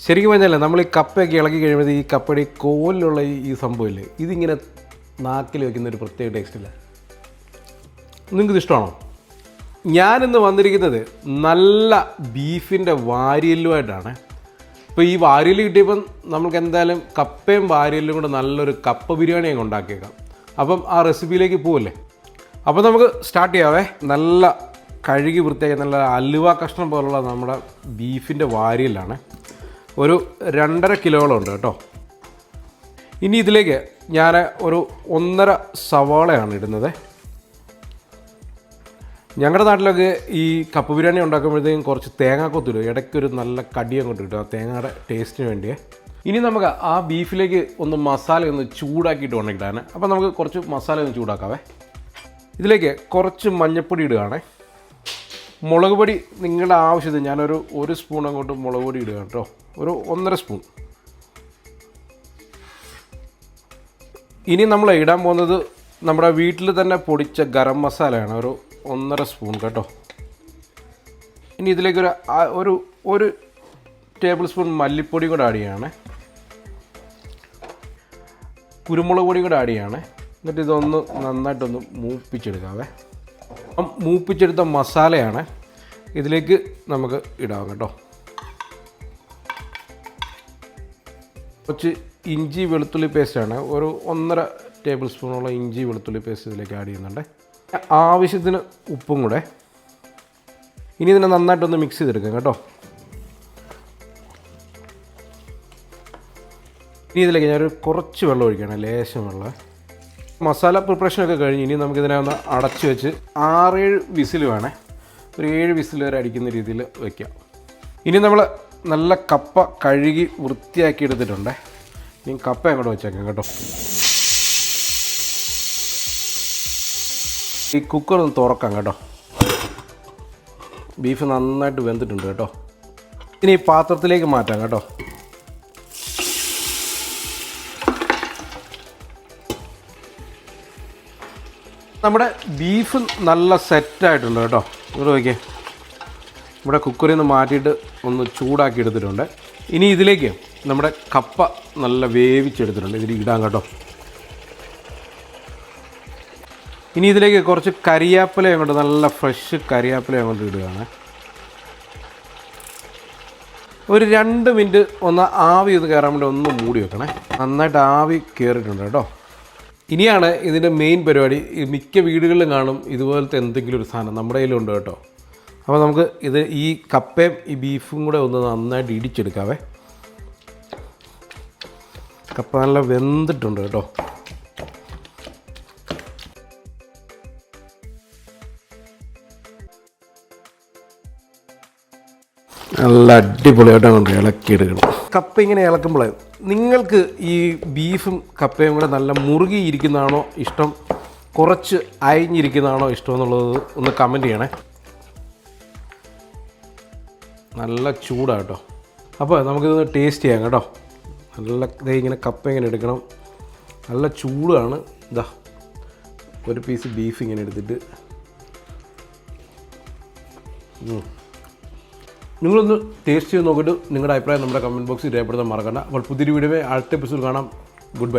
ശരിക്കും പറഞ്ഞാലേ നമ്മൾ ഈ കപ്പയൊക്കെ ഇളക്കി കഴിയുമ്പോൾ ഈ കപ്പയുടെ ഈ കോലിലുള്ള ഈ സംഭവമില്ലേ ഇതിങ്ങനെ നാക്കിൽ വെക്കുന്ന ഒരു പ്രത്യേക ടേസ്റ്റില്ല നിങ്ങൾക്കിത് ഇഷ്ടമാണോ ഞാനിന്ന് വന്നിരിക്കുന്നത് നല്ല ബീഫിന്റെ വാരിയലുമായിട്ടാണ് ഇപ്പോൾ ഈ വാരിയൽ കിട്ടിയപ്പം നമുക്ക് എന്തായാലും കപ്പയും വാരിയലും കൂടെ നല്ലൊരു കപ്പ ബിരിയാണി അങ്ങ് ഉണ്ടാക്കിയേക്കാം. അപ്പം ആ റെസിപ്പിയിലേക്ക് പോവല്ലേ? അപ്പോൾ നമുക്ക് സ്റ്റാർട്ട് ചെയ്യാവേ. നല്ല കഴുകി വൃത്തിയാക്കി നല്ല അലുവ കഷ്ണം പോലുള്ള നമ്മുടെ ബീഫിന്റെ വാരിയലാണ് ഒരു രണ്ടര കിലോളം ഉണ്ട് കേട്ടോ. ഇനി ഇതിലേക്ക് ഞാൻ ഒരു ഒന്നര സവാളയാണ് ഇടുന്നത്. ഞങ്ങളുടെ നാട്ടിലൊക്കെ ഈ കപ്പ ബിരിയാണി ഉണ്ടാക്കുമ്പോഴത്തേക്കും കുറച്ച് തേങ്ങാക്കൊത്തിടും. ഇടയ്ക്കൊരു നല്ല കടി അങ്ങോട്ട് കിട്ടും. ആ തേങ്ങയുടെ ടേസ്റ്റിന് വേണ്ടിയേ. ഇനി നമുക്ക് ആ ബീഫിലേക്ക് ഒന്ന് മസാല ഒന്ന് ചൂടാക്കിയിട്ട് വേണം അപ്പോൾ നമുക്ക് കുറച്ച് മസാല ഒന്ന് ചൂടാക്കാവേ. ഇതിലേക്ക് കുറച്ച് മഞ്ഞൾപ്പൊടി ഇടുകയാണേ. മുളക് പൊടി നിങ്ങളുടെ ആവശ്യത്തിന് ഞാനൊരു ഒരു സ്പൂൺ അങ്ങോട്ട് മുളക് പൊടി ഇടുക കേട്ടോ. ഒരു ഒന്നര സ്പൂൺ. ഇനി നമ്മൾ ഇടാൻ പോകുന്നത് നമ്മുടെ വീട്ടിൽ തന്നെ പൊടിച്ച ഗരം മസാലയാണ്. ഒരു ഒന്നര സ്പൂൺ കേട്ടോ. ഇനി ഇതിലേക്ക് ഒരു ഒരു ഒരു ടേബിൾ സ്പൂൺ മല്ലിപ്പൊടി കൂടെ ആഡ് ചെയ്യാണ്. കുരുമുളക് പൊടി കൂടെ ആഡ് ചെയ്യാണ്. എന്നിട്ട് ഇതൊന്ന് നന്നായിട്ടൊന്ന് മൂപ്പിച്ചെടുക്കാവേ. മൂപ്പിച്ചെടുത്ത മസാലയാണ് ഇതിലേക്ക് നമുക്ക് ഇടാം കേട്ടോ. കുറച്ച് ഇഞ്ചി വെളുത്തുള്ളി പേസ്റ്റാണ്. ഒരു ഒന്നര ടേബിൾ സ്പൂണോളം ഇഞ്ചി വെളുത്തുള്ളി പേസ്റ്റ് ഇതിലേക്ക് ആഡ് ചെയ്യുന്നുണ്ട്. ആവശ്യത്തിന് ഉപ്പും കൂടെ. ഇനി ഇതിനെ നന്നായിട്ടൊന്ന് മിക്സ് ചെയ്തെടുക്കാം കേട്ടോ. ഇനി ഇതിലേക്ക് ഞാനൊരു കുറച്ച് വെള്ളം ഒഴിക്കണം ലേശം വെള്ളം. മസാല പ്രിപ്പറേഷനൊക്കെ കഴിഞ്ഞ് ഇനി നമുക്കിതിനെ ഒന്ന് അടച്ചു വെച്ച് ആറേഴ് വിസിൽ വേണേ. ഒരു ഏഴ് വിസിൽ വരെ അടിക്കുന്ന രീതിയിൽ വയ്ക്കാം ഇനി നമ്മൾ നല്ല കപ്പ കഴുകി വൃത്തിയാക്കി എടുത്തിട്ടുണ്ട്. ഇനി കപ്പ അങ്ങോട്ട് വെച്ചേക്കാം കേട്ടോ. ഈ കുക്കർ ഒന്ന് തുറക്കാം കേട്ടോ. ബീഫ് നന്നായിട്ട് വെന്തിട്ടുണ്ട് കേട്ടോ. ഇനി ഈ പാത്രത്തിലേക്ക് മാറ്റാം കേട്ടോ. നമ്മുടെ ബീഫ് നല്ല സെറ്റായിട്ടുണ്ട് കേട്ടോ. ഇവിടെ നോക്കിയേ. നമ്മുടെ കുക്കറിൽ നിന്ന് മാറ്റിയിട്ട് ഒന്ന് ചൂടാക്കി എടുത്തിട്ടുണ്ട്. ഇനി ഇതിലേക്ക് നമ്മുടെ കപ്പ നല്ല വേവിച്ചെടുത്തിട്ടുണ്ട്. ഇതിൽ ഇടാം കേട്ടോ. ഇനി ഇതിലേക്ക് കുറച്ച് കരിയാപ്പില അങ്ങോട്ട് നല്ല ഫ്രഷ് കരിയാപ്പില അങ്ങോട്ട് ഇടുകയാണ്. ഒരു രണ്ട് മിനിറ്റ് ഒന്ന് ആവി ഒന്ന് കയറാൻ വേണ്ടി ഒന്ന് മൂടി വെക്കണേ. നന്നായിട്ട് ആവി കയറിയിട്ടുണ്ട് കേട്ടോ. ഇനിയാണ് ഇതിന്റെ മെയിൻ പരിപാടി. മിക്ക വീടുകളിലും കാണും ഇതുപോലത്തെ എന്തെങ്കിലും ഒരു സാധനം നമ്മുടെ കയ്യിലുണ്ട് കേട്ടോ. അപ്പോൾ നമുക്ക് ഇത് ഈ കപ്പയും ഈ ബീഫും കൂടെ ഒന്ന് നന്നായിട്ട് ഇടിച്ചെടുക്കാവേ. കപ്പ നല്ല വെന്തിട്ടുണ്ട് കേട്ടോ. നല്ല അടിപൊളിയായിട്ടാണ് ഇളക്കിയെടുക്കണം കപ്പ ഇങ്ങനെ ഇളക്കുമ്പോൾ നിങ്ങൾക്ക് ഈ ബീഫും കപ്പയും കൂടെ നല്ല മുറുകിയിരിക്കുന്നതാണോ ഇഷ്ടം? കുറച്ച് അയഞ്ഞിരിക്കുന്നതാണോ ഇഷ്ടം എന്നുള്ളത് ഒന്ന് കമന്റ് ചെയ്യണേ. നല്ല ചൂടാണ് കേട്ടോ അപ്പോൾ നമുക്കിത് ടേസ്റ്റ് ചെയ്യാം കേട്ടോ. നല്ല ഇതേ ഇങ്ങനെ കപ്പ ഇങ്ങനെ എടുക്കണം. നല്ല ചൂടാണ്. ഇതാ ഒരു പീസ് ബീഫ് ഇങ്ങനെ എടുത്തിട്ട്. നിങ്ങളൊന്ന് ടേസ്റ്റ് ചെയ്ത് നോക്കിയിട്ട് നിങ്ങളുടെ അഭിപ്രായം നമ്മുടെ കമന്റ് ബോക്സിൽ രേഖപ്പെടുത്താൻ മറക്കണ്ട. അപ്പോൾ പുതിയൊരു വീഡിയോ അടുത്ത എപ്പിസോഡ് കാണാം. Good bye